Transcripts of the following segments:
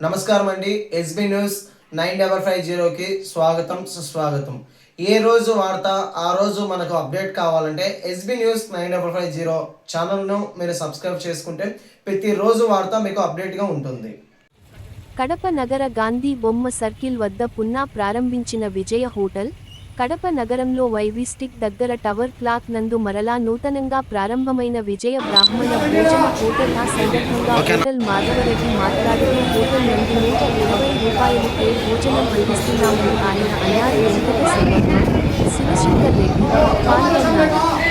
నమస్కారం అండి SB news nine double five జీరోకి స్వాగతం సుస్వాగతం. ఏ రోజు వార్త ఆ రోజు మనకు అప్డేట్ కావాలంటే SB news nine double five zero ఛానల్ను మీరు సబ్స్క్రైబ్ చేసుకుంటే ప్రతిరోజు వార్త మీకు అప్డేట్గా ఉంటుంది. కడప నగర గాంధీ బొమ్మ సర్కిల్ వద్ద పున్నా ప్రారంభించిన విజయ హోటల్ కడప నగరంలో వైవి స్టిక్ దగ్గర టవర్ క్లాక్ నందు మరలా నూతనంగా ప్రారంభమైన విజయ బ్రాహ్మణ భోజన హోటల్ ఆ సందర్భంగా హోటల్ మాధవరెడ్డి మాట్లాడుతూ హోటల్ నందు నూట ఇరవై రూపాయలకే భోజనం అందిస్తున్నామని ఆయన అన్నారు. వెంకట శివశంకర్ రెడ్డి పాల్గొన్నారు.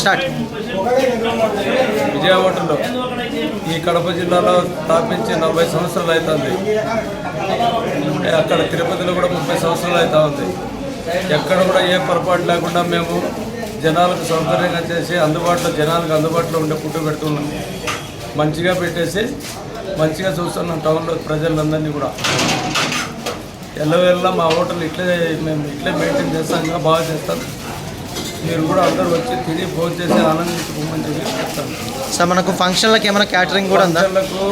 స్టార్ట్. విజయ హోటల్లో ఈ కడప జిల్లాలో స్థాపించి నలభై సంవత్సరాలు అవుతుంది. అక్కడ తిరుపతిలో కూడా ముప్పై సంవత్సరాలు అవుతా ఉంది. ఎక్కడ కూడా ఏ పొరపాటు లేకుండా మేము జనాలకు సౌకర్యంగా చేసి అందుబాటులో జనాలకు అందుబాటులో ఉండే ఫుడ్ పెడుతున్నాం మంచిగా పెట్టేసి మంచిగా చూస్తున్నాం టౌన్లో ప్రజలందరినీ కూడా. ఎల్లవేళ్ళ మా హోటల్ ఇట్లే మేము ఇట్లే మెయింటైన్ చేస్తాం ఇంకా బాగా చేస్తాం మీరు కూడా అందరూ వచ్చి తిని భోజనం చేసి ఆనందించుకోమని చెప్పి చెప్తాను. సార్ మనకు ఫంక్షన్లకు ఏమైనా క్యాటరింగ్ కూడా ఉందా? ఫంక్షన్లకు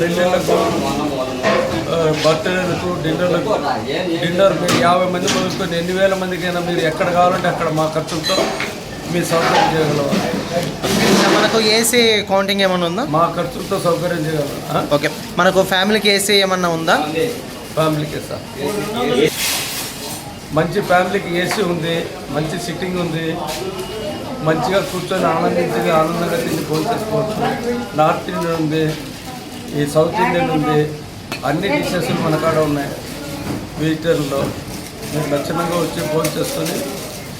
పెళ్ళిళ్ళకు బర్త్డేలకు డిన్నర్లకు డిన్నర్ మీరు యాభై మంది మొదలుకొని ఎన్ని వేల మందికైనా మీరు ఎక్కడ కావాలంటే అక్కడ మా ఖర్చులతో మీ సౌకర్యం చేయగలరు సార్ మనకు ఏసీ కౌంటింగ్ ఏమైనా ఉందా? మా ఖర్చులతో సౌకర్యం చేయగలరు? ఓకే. మనకు ఫ్యామిలీకి ఏసీ ఏమన్నా ఉందా? ఫ్యామిలీకి సార్. మంచి ఫ్యామిలీకి ఏసీ ఉంది మంచి సిట్టింగ్ ఉంది మంచిగా కూర్చొని ఆనందించి ఆనందంగా తిని ఫోన్ చేసుకోవచ్చు. నార్త్ ఇండియన్ ఉంది ఈ సౌత్ ఇండియన్ ఉంది అన్ని డిషెస్ మన కాడ ఉన్నాయి. వెజిటేరియన్లో మీరు లక్షణంగా వచ్చి ఫోన్ చేసుకొని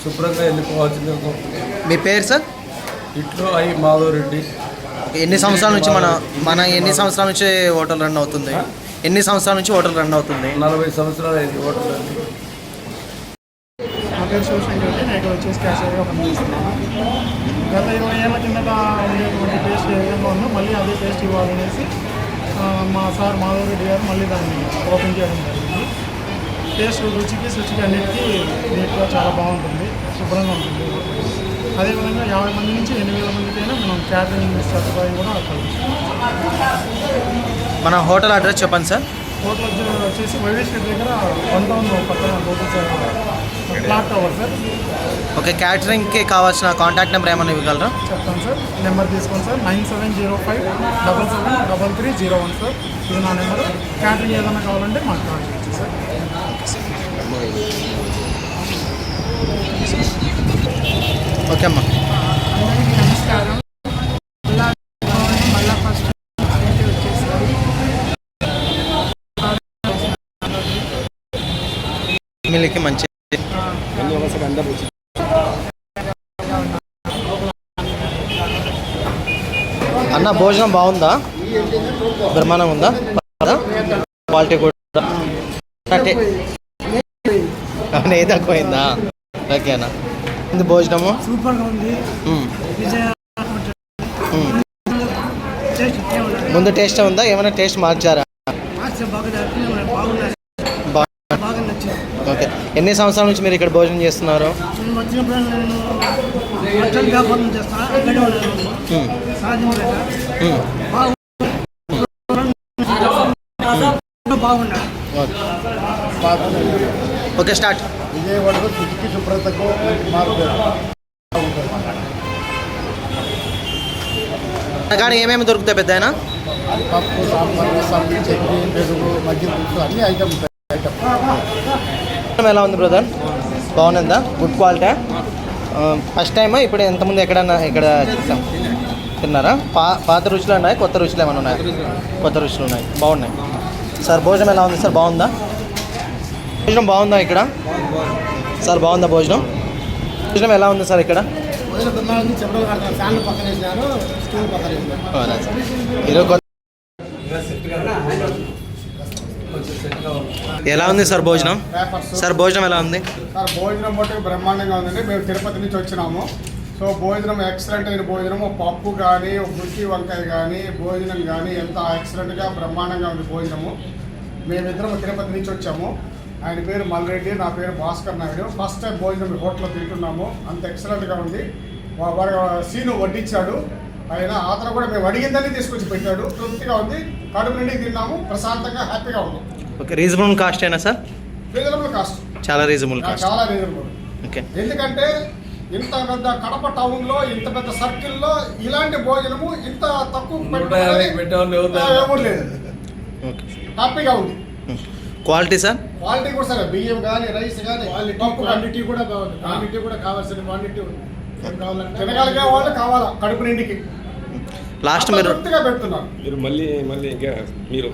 శుభ్రంగా వెళ్ళిపోవాల్సింది మీ పేరు సార్? ఇట్లో అయి మాధవరెడ్డి. ఓకే, ఎన్ని సంవత్సరాల నుంచి మన మన ఎన్ని సంవత్సరాల నుంచి హోటల్ రన్ అవుతుంది? ఎన్ని సంవత్సరాల నుంచి హోటల్ రన్ అవుతుంది? నలభై సంవత్సరాలు అయింది హోటల్ శివశంకర్ రెడ్డి నేను వచ్చేసి క్యాషియర్గా పనిచేస్తున్నాను గత ఇరవై ఏళ్ళ కిందట ఉండేటువంటి టేస్ట్ ఏ విధంగా ఉందో మళ్ళీ అదే టేస్ట్ ఇవ్వాలనేసి మా సార్ మాధవ్ రెడ్డి గారు మళ్ళీ దాన్ని ఓపెన్ చేయడం జరిగింది. టేస్ట్ రుచికి శుచికి అన్నిటికీ నీట్గా చాలా బాగుంటుంది శుభ్రంగా ఉంటుంది. అదేవిధంగా యాభై మంది నుంచి ఎనిమిది వేల మందికైనా మనం క్యాటరింగ్ సదుపాయం కూడా కల్పిస్తాం మన హోటల్ అడ్రస్ చెప్పండి సార్. హోటల్ వచ్చేసి దగ్గర వన్ టౌన్ పక్కన hotel sir. Tower sir. Okay క్యాటరింగ్కి కావాల్సిన కాంటాక్ట్ నెంబర్ ఏమైనా ఇవ్వగలరా? చెప్తాను సార్. నెంబర్ తీసుకోండి sir. Nine seven zero five double seven double three zero one sir. ఇది నా నెంబర్. క్యాటరింగ్ ఏదైనా కావాలంటే మాకు కాల్ చేయొచ్చు సార్. ఓకే అమ్మా. ఫ్యామిలీకి మంచి అన్న భోజనం బాగుందా? బ్రహ్మాండం ఉందా? క్వాలిటీ కూడా ఏది తక్కువైందా ఓకేనా ఇది భోజనము? మ్మ్. విజయ మ్మ్. టేస్ట్ ముందు టేస్ట్ ఉందా? ఏమైనా టేస్ట్ మార్చారా? బాగా ఓకే. ఎన్ని సంవత్సరాల నుంచి మీరు ఇక్కడ భోజనం చేస్తున్నారు? ఓకే. Okay start. విజయవాడలో శుచికి శుభ్రతకు మార్పు కాడ ఏమేమి దొరుకుతాయి పెద్ద ఆయన పప్పు సాంబార్ రసం చట్నీ పెరుగు మజ్జిగ అన్ని ఐటమ్స్ ఐటమ్ ఎలా ఉంది బ్రదర్ బాగుందా? గుడ్ క్వాలిటీ ఫస్ట్ టైమా ఇప్పుడు ఎంతమంది ఎక్కడన్నా ఇక్కడ చూసాం. తిన్నారా? పా పాత రుచులు ఉన్నాయి? కొత్త రుచులు ఏమైనా ఉన్నాయి? కొత్త రుచులు ఉన్నాయి. బాగున్నాయి. సార్ భోజనం ఎలా ఉంది సార్? బాగుందా? భోజనం బాగుందా ఇక్కడ? సార్ బాగుందా భోజనం? భోజనం ఎలా ఉంది సార్ ఇక్కడ? మొదలు తిన్నాను చెప్పడం కడతాను ఫ్యాన్లు పక్కన వేసినారు స్టూల్ పక్కన వేసినారు అవునా సార్ ఈరోజు కొత్త ఎలా ఉంది సార్ భోజనం? పేపర్స్ సార్ భోజనం ఎలా ఉంది? సార్ భోజనం బట్టి బ్రహ్మాండంగా ఉందండి. మేము తిరుపతి నుంచి వచ్చినాము. సో భోజనం ఎక్సలెంట్ అయిన భోజనం. పప్పు కానీ గుత్తి వంకాయ కానీ భోజనం కానీ ఎంత ఎక్సలెంట్గా బ్రహ్మాండంగా ఉంది భోజనము. మేమిద్దరం తిరుపతి నుంచి వచ్చాము. ఆయన పేరు మల్రెడ్డి నా పేరు భాస్కర్ నాయుడు. ఫస్ట్ టైం భోజనం హోటల్లో తింటున్నాము. అంత ఎక్సలెంట్గా ఉంది. సీను వడ్డించాడు ఆయన అతను కూడా మేము అడిగిందని తీసుకొచ్చి పెట్టాడు. తృప్తిగా ఉంది. కడుపు నిండి తిన్నాము. ప్రశాంతంగా హ్యాపీగా ఉన్నాం. ఓకే రీజనబుల్ కాస్ట్ అయినా సార్? రీజనబుల్ కాస్ట్ చాలా రీజనబుల్ కాస్ట్ చాలా రీజనబుల్ ఓకే. ఎందుకంటే ఇంత పెద్ద కడప టౌన్లో ఇంత పెద్ద సర్కిల్లో ఇలాంటి భోజనము ఇంత తక్కువ హ్యాపీగా ఉంది క్వాలిటీ సార్? క్వాలిటీ కూడా సరే బియ్యం కానీ రైస్ కానీ క్వాలిటీ కూడా బాగుంది క్వాంటిటీ కూడా కావాల్సిన క్వాంటిటీ ఉంది. కావాలంటే తినగలిగే వాళ్ళు కావాలా? కడుపు నిండికి. లాస్ట్ మీరు మీరు మళ్ళీ మళ్ళీ ఇంకా మీరు.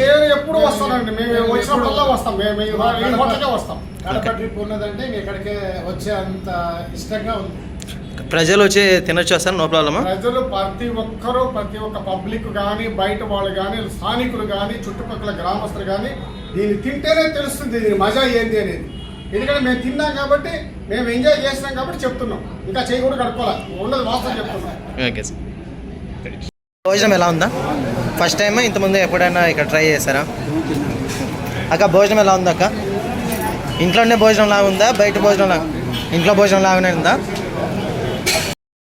నేను ఎప్పుడు వస్తానండి మేము వచ్చినప్పుడల్లా వస్తాం. మేము ఈ హోటల్కే వస్తాం. కడప ట్రిప్ ఉన్నదంటే ఇంక ఇక్కడికే వచ్చే అంత ఇష్టంగా ఉంది. ప్రజలు వచ్చి తినొచ్చా సార్? నో ప్రాబ్లమా? ప్రజలు ప్రతి ఒక్కరూ ప్రతి ఒక్క పబ్లిక్ కానీ బయట వాళ్ళు కానీ స్థానికులు కానీ చుట్టుపక్కల గ్రామస్తులు కానీ దీన్ని తింటేనే తెలుస్తుంది దీని మజా ఏంది అనేది. ఎందుకంటే మేము తిన్నాం కాబట్టి మేము ఎంజాయ్ చేసినాం కాబట్టి చెప్తున్నాం. ఇంకా చేయకూడదు కడుక్కోవాలి. ఉన్నది వాస్తవం చెప్తున్నాం. Okay sir. భోజనం ఎలా ఉందా? ఫస్ట్ టైం ఇంతకుముందు ఎప్పుడైనా ఇక్కడ ట్రై చేశారా? అక్క భోజనం ఎలా ఉంది అక్క ఇంట్లోనే భోజనం లాగా ఉందా? బయట భోజనం లాగా ఇంట్లో భోజనం లాగానే ఉందా?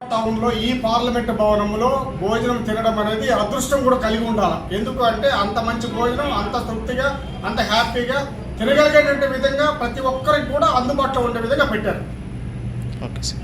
టౌన్లో ఈ పార్లమెంట్ భవనంలో భోజనం తినడం అనేది అదృష్టం కూడా కలిగి ఉండాలి. ఎందుకు అంటే అంత మంచి భోజనం అంత తృప్తిగా అంత హ్యాపీగా తినగలిగేటువంటి విధంగా ప్రతి ఒక్కరికి కూడా అందుబాటులో ఉండే విధంగా పెట్టారు. Okay sir